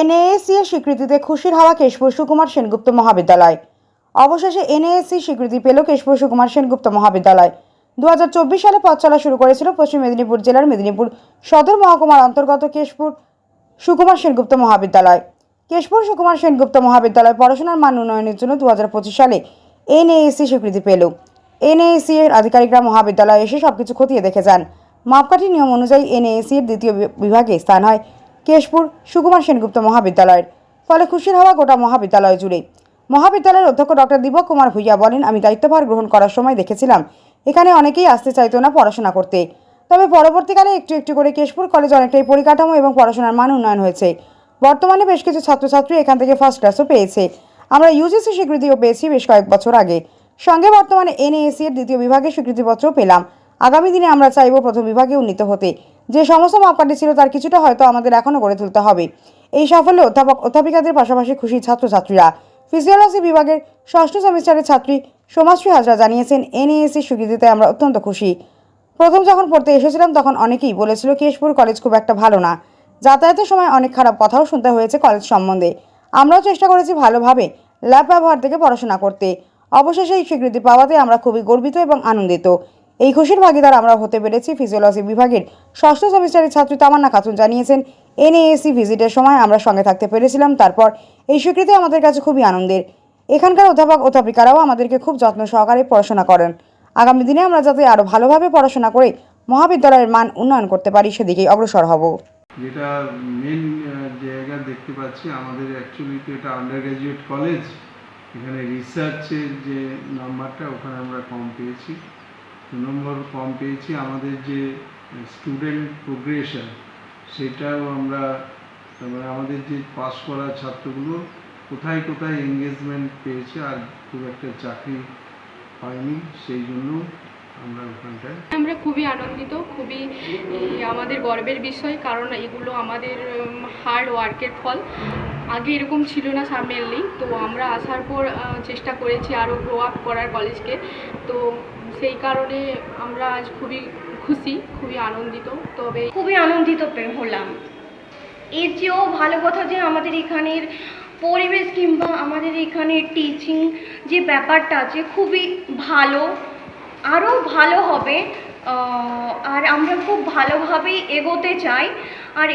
এনএএসসি এর স্বীকৃতিতে খুশির হাওয়া কেশপুর সুকুমার সেনগুপ্ত মহাবিদ্যালয়। অবশেষে এনএএসসি স্বীকৃতি পেল কেশপুর সুকুমার সেনগুপ্ত মহাবিদ্যালয়। দু হাজার চব্বিশ সালে পথ চলা শুরু করেছিল পশ্চিম মেদিনীপুর জেলার মেদিনীপুর সদর মহকুমার অন্তর্গত কেশপুর সুকুমার সেনগুপ্ত মহাবিদ্যালয়। কেশপুর সুকুমার সেনগুপ্ত মহাবিদ্যালয় পড়াশোনার মান উন্নয়নের জন্য দু হাজার পঁচিশ সালে এনএএসসি স্বীকৃতি পেল। এনএএসসি এর আধিকারিকরা মহাবিদ্যালয়ে এসে সবকিছু খতিয়ে দেখে যান। মাপকাঠি নিয়ম অনুযায়ী এনএএসসি এর দ্বিতীয় বিভাগে স্থান হয় কেশপুর সুকুমার সেনগুপ্ত মহাবিদ্যালয়ের। ফলে খুশির হওয়া গোটা মহাবিদ্যালয় জুড়ে। মহাবিদ্যালয়ের অধ্যক্ষ ডক্টর দীপক কুমার ভূঁইয়া বলেন, আমি দায়িত্বভার গ্রহণ করার সময় দেখেছিলাম। এখানে অনেকেই আসতে চাইতো না পড়াশোনা করতে। তবে পরবর্তীকালে একটু একটু করে কেশপুর কলেজ অনেকটাই পরিকাঠামো এবং পড়াশোনার মান উন্নয়ন হয়েছে। বর্তমানে বেশ কিছু ছাত্রছাত্রী এখান থেকে ফার্স্ট ক্লাসও পেয়েছে। আমরা ইউজিসি স্বীকৃতিও পেয়েছি বেশ কয়েক বছর আগে। সঙ্গে বর্তমানে এনএএসি এর দ্বিতীয় বিভাগে স্বীকৃতিপত্রও পেলাম। আগামী দিনে আমরা চাইব প্রথম বিভাগে উন্নীত হতে। যে সমস্ত মাপকাঠি ছিল তার কিছুটা হয়তো আমাদের এখনও গড়ে তুলতে হবে। এই সাফল্যে অধ্যাপক অধ্যাপিকাদের পাশাপাশি খুশি ছাত্রছাত্রীরা। ফিজিওলজি বিভাগের ষষ্ঠ সেমিস্টারের ছাত্রী সোমাশ্রী হাজরা জানিয়েছেন এনএএসি স্বীকৃতিতে আমরা অত্যন্ত খুশি। প্রথম যখন পড়তে এসেছিলাম তখন অনেকেই বলেছিল, কেশপুর কলেজ খুব একটা ভালো না। যাতায়াতের সময় অনেক খারাপ কথাও শুনতে হয়েছে কলেজ সম্বন্ধে। আমরাও চেষ্টা করেছি ভালোভাবে ল্যাব ব্যবহার থেকে পড়াশোনা করতে। অবশেষে এই স্বীকৃতি পাওয়াতে আমরা খুবই গর্বিত এবং আনন্দিত। এই খুশির ভাগিদার আমরা হতে পেরেছি ফিজিওলজি বিভাগের ষষ্ঠ সেমিস্টারের ছাত্রী তামান্না খাতুন জানিয়েছেন, এনএএসি ভিজিটের সময় আমরা সঙ্গে থাকতে পেরেছিলাম, তারপর এই স্বীকৃতি আমাদের কাছে খুবই আনন্দের। এখানকার অধ্যাপক অধ্যাপিকারাও আমাদেরকে খুব যত্ন সহকারে পড়াশোনা করেন। আগামী দিনে আমরা যাতে আরও ভালোভাবে পড়াশোনা করে মহাবিদ্যালয়ের মান উন্নয়ন করতে পারি, সেদিকেই অগ্রসর হব। যেটা মেন জায়গা দেখতে পাচ্ছি, আমাদের অ্যাকচুয়ালি তো এটা আন্ডার গ্র্যাজুয়েট কলেজ এখানে রিসার্চের যে নাম্বারটা ওখানে আমরা কম পেয়েছি। নম্বর কম পেয়েছি। আমাদের যে স্টুডেন্ট প্রোগ্রেশন সেটাও আমরা মানে আমাদের যে পাস করা ছাত্রগুলো কোথায় কোথায় এঙ্গেজমেন্ট পেয়েছে আর খুব একটা চাকরি পায়নি সেই জন্য আমরা ওখানটায় আমরা খুবই আনন্দিত, খুবই আমাদের গর্বের বিষয়, কারণ এগুলো আমাদের হার্ড ওয়ার্কের ফল। আগে এরকম ছিল না মেনলি তো আমরা আসার পর চেষ্টা করেছি আরও গ্রো আপ করার কলেজকে তো সেই কারণে আমরা আজ খুবই খুশি, খুবই আনন্দিত। তবে খুবই আনন্দিত হলাম। এর চেয়েও ভালো কথা যে আমাদের এখানের পরিবেশ কিংবা আমাদের এখানে টিচিং যে ব্যাপারটা আছে খুবই ভালো, আরও ভালো হবে আর আমরা খুব ভালোভাবেই এগোতে চাই। আর